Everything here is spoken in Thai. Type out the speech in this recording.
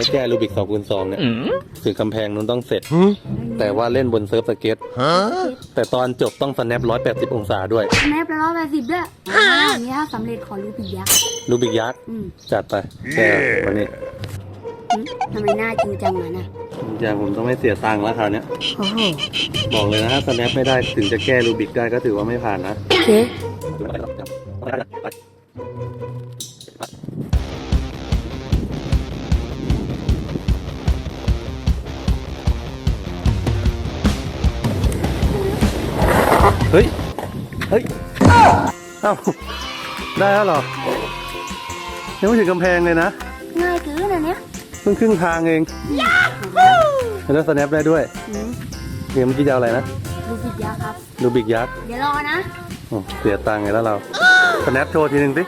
ให้แก้รูบิก2คูณ2เนี่ยคือกำแพงนู้นต้องเสร็จ แต่ว่าเล่นบนเซิร์ฟสเก็ตแต่ตอนจบต้องสแนป180 องศาด้วยแนบร้อยแปดสิบด้วยอ่าอย่างนี้ถ้าสำเร็จขอรูปอีกยักษ์รูบิกยักษ์อืมจัดไปแก้วันนี้หึทำไมหน้าจริงจังอะนะอย่างผมต้องไม่เสียตังค์แล้วคราวเนี้ยโอ้โหบอกเลยนะถ้าสแนปไม่ได้ถึงจะแก้รูบิกได้ก็ถือว่าไม่ผ่านนะโอเค เฮ้ย เฮ้ย เอ้า ได้แล้วเหรอ ยังไม่ถึงกำแพงเลยนะ ง่ายเกินอันเนี้ยเพิ่งครึ่งทางเองแล้วสแนปได้ด้วยอืมเกมเมื่อกี้จะเอาอะไรนะรูปอีกยักษ์ครับรูบิกยักษ์ เดี๋ยวรอนะโอ้เสียตังค์ไงแล้วเราสแนปโชว์ทีหนึ่งสิโ